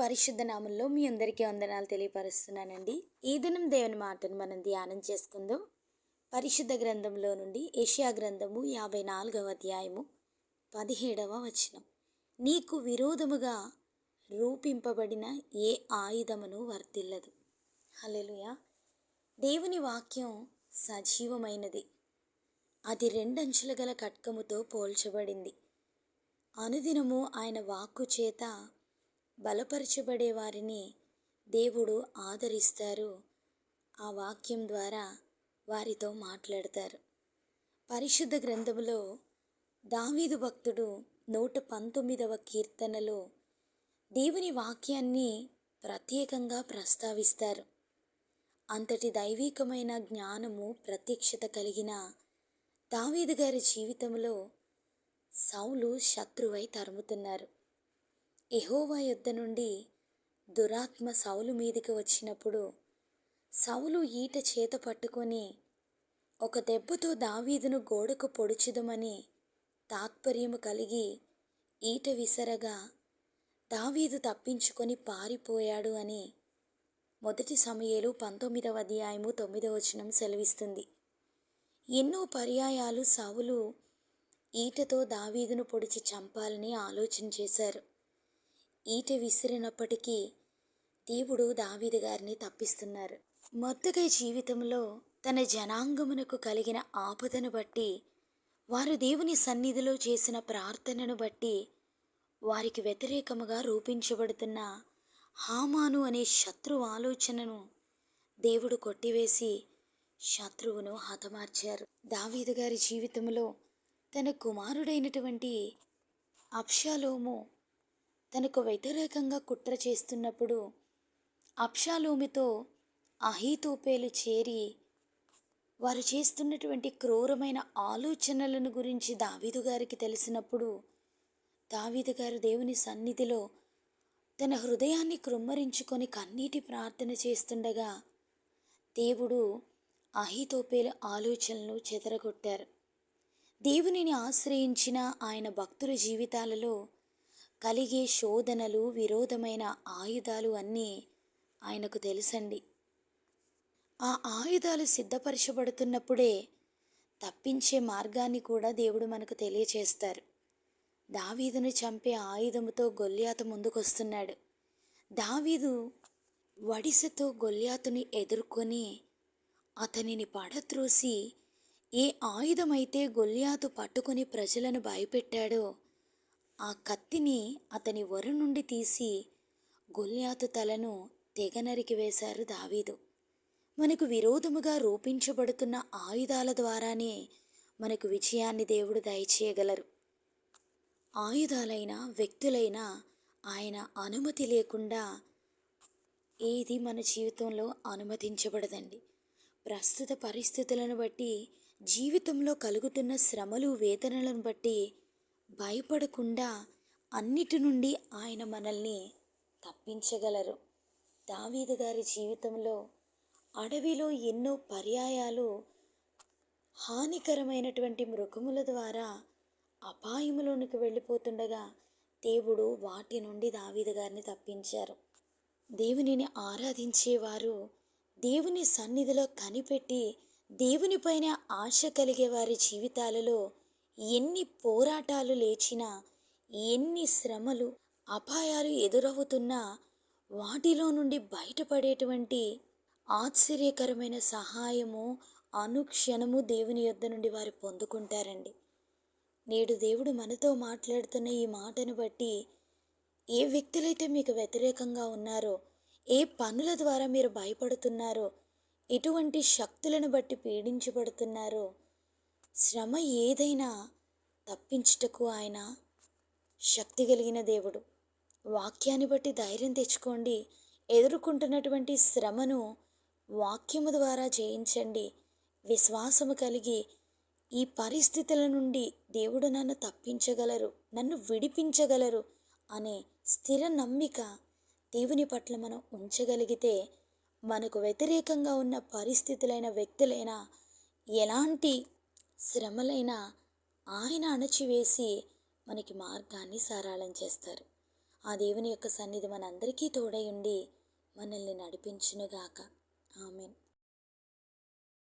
పరిశుద్ధ నామంలో మీ అందరికీ వందనాలు తెలియపరుస్తున్నానండి. ఈ దినం దేవుని మాటను మనం ధ్యానం చేసుకుందాం. పరిశుద్ధ గ్రంథంలో నుండి ఏషియా గ్రంథము యాభై నాలుగవ అధ్యాయము పదిహేడవ వచనం. నీకు విరోధముగా రూపింపబడిన ఏ ఆయుధమును వర్తిల్లదు. హల్లెలూయా. దేవుని వాక్యం సజీవమైనది. అది రెండంచుల గల కట్కముతో పోల్చబడింది. అనుదినము ఆయన వాక్కు చేత బలపరచబడే వారిని దేవుడు ఆదరిస్తారు. ఆ వాక్యం ద్వారా వారితో మాట్లాడతారు. పరిశుద్ధ గ్రంథములో దావీదు భక్తుడు నూట పంతొమ్మిదవ కీర్తనలో దేవుని వాక్యాన్ని ప్రత్యేకంగా ప్రస్తావిస్తారు. అంతటి దైవికమైన జ్ఞానము ప్రత్యక్షత కలిగిన దావీదు గారి జీవితంలో సౌలు శత్రువై తరుముతున్నారు. ఎహోవా యుద్ధ నుండి దురాత్మ సౌలు మీదికి వచ్చినప్పుడు సౌలు ఈట చేత పట్టుకొని ఒక దెబ్బతో దావీదును గోడకు పొడుచుదమని తాత్పర్యము కలిగి ఈట విసరగా దావీదు తప్పించుకొని పారిపోయాడు అని మొదటి సమయలు పంతొమ్మిదవ అధ్యాయము తొమ్మిదవ వచనం సెలవిస్తుంది. ఎన్నో పర్యాయాలు సౌలు ఈటతో దావీదును పొడిచి చంపాలని ఆలోచన చేశారు. ఈట విసిరినప్పటికీ దేవుడు దావీదు గారిని తప్పిస్తున్నారు. మొత్తకై జీవితంలో తన జనాంగమునకు కలిగిన ఆపదను బట్టి వారు దేవుని సన్నిధిలో చేసిన ప్రార్థనను బట్టి వారికి వ్యతిరేకముగా రూపించబడుతున్న హామాను అనే శత్రు ఆలోచనను దేవుడు కొట్టివేసి శత్రువును హతమార్చారు. దావీదు గారి జీవితంలో తన కుమారుడైనటువంటి అప్షాలోము తనకు వ్యతిరేకంగా కుట్ర చేస్తున్నప్పుడు అప్షాలోమితో అహీతోపేలు చేరి వారు చేస్తున్నటువంటి క్రూరమైన ఆలోచనలను గురించి దావీదు గారికి తెలిసినప్పుడు దావీదు గారు దేవుని సన్నిధిలో తన హృదయాన్ని కృమ్మరించుకొని కన్నీటి ప్రార్థన చేస్తుండగా దేవుడు అహితోపేలు ఆలోచనలు చెదరగొట్టారు. దేవునిని ఆశ్రయించిన ఆయన భక్తుల జీవితాలలో కలిగే శోధనలు విరోధమైన ఆయుధాలు అన్నీ ఆయనకు తెలుసండి. ఆ ఆయుధాలు సిద్ధపరచబడుతున్నప్పుడే తప్పించే మార్గాన్ని కూడా దేవుడు మనకు తెలియచేస్తారు. దావీదును చంపే ఆయుధముతో గొల్యాతు ముందుకొస్తున్నాడు. దావీదు వడిసతో గొల్యాతుని ఎదుర్కొని అతనిని పడత్రోసి ఏ ఆయుధమైతే గొల్యాతు పట్టుకొని ప్రజలను భయపెట్టాడో ఆ కత్తిని అతని వరు నుండి తీసి గొల్యాతు తలను తెగ నరికి వేశారు దావీదు. మనకు విరోధముగా రూపించబడుతున్న ఆయుధాల ద్వారానే మనకు విజయాన్ని దేవుడు దయచేయగలరు. ఆయుధాలైన వ్యక్తులైన ఆయన అనుమతి లేకుండా ఏది మన జీవితంలో అనుమతించబడదండి. ప్రస్తుత పరిస్థితులను బట్టి జీవితంలో కలుగుతున్న శ్రమలు వేదనలను బట్టి భయపడకుండా అన్నిటి నుండి ఆయన మనల్ని తప్పించగలరు. దావీదు గారి జీవితంలో అడవిలో ఎన్నో పర్యాయాలు హానికరమైనటువంటి మృగముల ద్వారా అపాయములోనికి వెళ్ళిపోతుండగా దేవుడు వాటి నుండి దావీదు గారిని తప్పించారు. దేవునిని ఆరాధించేవారు దేవుని సన్నిధిలో కనిపెట్టి దేవునిపైన ఆశ కలిగే వారి జీవితాలలో ఎన్ని పోరాటాలు లేచినా ఎన్ని శ్రమలు అపాయాలు ఎదురవుతున్నా వాటిలో నుండి బయటపడేటువంటి ఆశ్చర్యకరమైన సహాయము అనుక్షణము దేవుని యొద్ద నుండి వారు పొందుకుంటారండి. నేడు దేవుడు మనతో మాట్లాడుతున్న ఈ మాటను బట్టి ఏ వ్యక్తులైతే మీకు వ్యతిరేకంగా ఉన్నారో ఏ పనుల ద్వారా మీరు భయపడుతున్నారో ఎటువంటి శక్తులను బట్టి పీడించబడుతున్నారో శ్రమ ఏదైనా తప్పించుటకు ఆయన శక్తి కలిగిన దేవుడు. వాక్యాన్ని బట్టి ధైర్యం తెచ్చుకోండి. ఎదుర్కొంటున్నటువంటి శ్రమను వాక్యము ద్వారా జయించండి. విశ్వాసము కలిగి ఈ పరిస్థితుల నుండి దేవుడు నన్ను తప్పించగలరు నన్ను విడిపించగలరు అనే స్థిర నమ్మిక దేవుని పట్ల మనం ఉంచగలిగితే మనకు వ్యతిరేకంగా ఉన్న పరిస్థితులైన వ్యక్తులైనా ఎలాంటి శ్రమలైన ఆయన అణచివేసి మనకి మార్గాన్ని సారాళం చేస్తారు. ఆ దేవుని యొక్క సన్నిధి మనందరికీ తోడై ఉండి మనల్ని నడిపించునుగాక. ఆమెన్.